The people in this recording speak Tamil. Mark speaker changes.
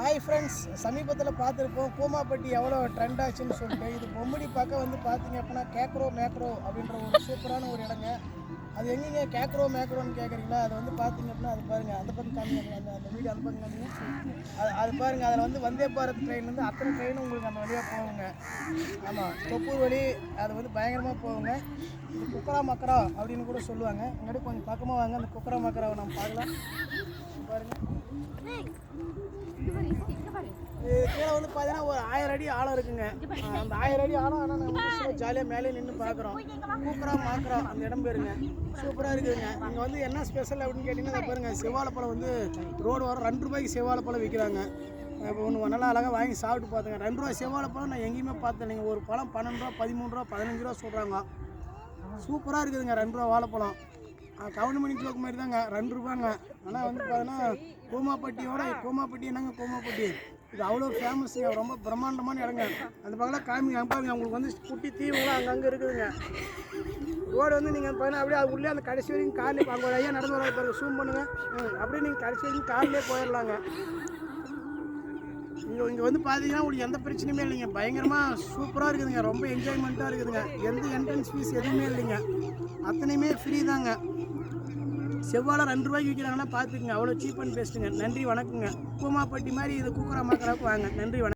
Speaker 1: ஹாய் ஃப்ரெண்ட்ஸ் சமீபத்தில் பார்த்துருப்போம் கூமாப்பட்டி எவ்வளோ ட்ரெண்ட் ஆச்சுன்னு சொல்லிட்டு இது பொம்மடி பக்கம் வந்து பார்த்தீங்க அப்படின்னா கேக்ரோ மேக்ரோ அப்படின்ற ஒரு சூப்பரான ஒரு இடங்க. அது எங்கேங்க? கேக்ரோ மேக்ரோன்னு கேட்குறீங்களா அது வந்து பார்த்தீங்க அப்படின்னா அது பாருங்கள் அந்த பக்கம் காமிங்க அந்த அந்த வீடு அந்த பக்கம் காமிங்க. அது அது பாருங்கள் அதில் வந்து வந்தே பாரத் ட்ரெயின் வந்து அத்தனை ட்ரெயினும் உங்களுக்கு அந்த வழியாக போகுங்க. ஆமாம் தொப்பூர் வழி அது வந்து பயங்கரமாக போகுங்க. இது குக்கரா மக்கரா அப்படின்னு கூட சொல்லுவாங்க. இங்கிட்ட கொஞ்சம் பக்கமாக வாங்க அந்த குக்கரா மக்கராவை நம்ம பார்க்கலாம். பாருங்கள் இது கீழே வந்து பார்த்தீங்கன்னா ஒரு ஆயிரம் அடி ஆழம் இருக்குங்க. அந்த ஆயிரம் அடி ஆழம் ஆனால் நம்ம ஜாலியாக மேலே நின்று பார்க்குறோம் கூக்கரா பார்க்குறோம் அந்த இடம் பேருங்க. சூப்பராக இருக்குதுங்க. இங்கே வந்து என்ன ஸ்பெஷல் அப்படின்னு கேட்டிங்கன்னா இதை பாருங்க செவ்வாழைப்பழம் வந்து ரோடு வர ரெண்டு ரூபாய்க்கு செவ்வாழைப்பழம் விற்கிறாங்க இப்போ ஒன்று நல்லா அழகாக வாங்கி சாப்பிட்டு பார்த்துங்க ரெண்டு ரூபா செவ்வாழைப்பழம் நான் எங்கேயுமே பார்த்தேன் நீங்கள் ஒரு பழம் பன்னெண்டு ரூபா பதிமூணு ரூபா பதினஞ்சு ரூபா சொல்கிறாங்க சூப்பராக இருக்குதுங்க ரெண்டு ரூபா வாழைப்பழம். கவுண்டமணி கிலோக்கு மாதிரி தாங்க ரெண்டு ரூபாங்க. ஆனால் வந்து பார்த்தீங்கன்னா கோமாப்பட்டியோட கோமாப்பட்டி என்னங்க கோமாப்பட்டி? இது அவ்வளோ ஃபேமஸுங்க ரொம்ப பிரம்மாண்டமான இடங்க. அந்த பக்கம்லாம் காமிங்க பாருங்க உங்களுக்கு வந்து குட்டி தீவுலாம் அங்கங்கே இருக்குதுங்க. ரோடு வந்து நீங்கள் பார்த்தீங்கன்னா அப்படியே அது உள்ளே அந்த கடைசி வரைக்கும் கார்லேயே அங்கே ஒரு ஐயா நடந்து வர பாருங்க ஜூம் பண்ணுங்க. அப்படியே நீங்கள் கடைசி வரைக்கும் கார்லேயே போயிடலாங்க இங்கே இங்கே வந்து பார்த்தீங்கன்னா உங்களுக்கு எந்த பிரச்சனையுமே இல்லைங்க. பயங்கரமாக சூப்பராக இருக்குதுங்க. ரொம்ப என்ஜாய்மெண்ட்டாக இருக்குதுங்க. எந்த என்ட்ரன்ஸ் ஃபீஸ் எதுவுமே இல்லைங்க. அத்தனையுமே ஃப்ரீ தாங்க. செவ்வாழை ரெண்டு ரூபாய்க்கு விற்கிறாங்கன்னா பார்த்துக்குங்க. அவ்வளோ சீப் அண்ட் பெஸ்ட்டுங்க நன்றி வணக்கங்க. கூமாப்பட்டி மாதிரி இது குக்கரா மாக்கராவுக்கு வாங்க. நன்றி வணக்கம்.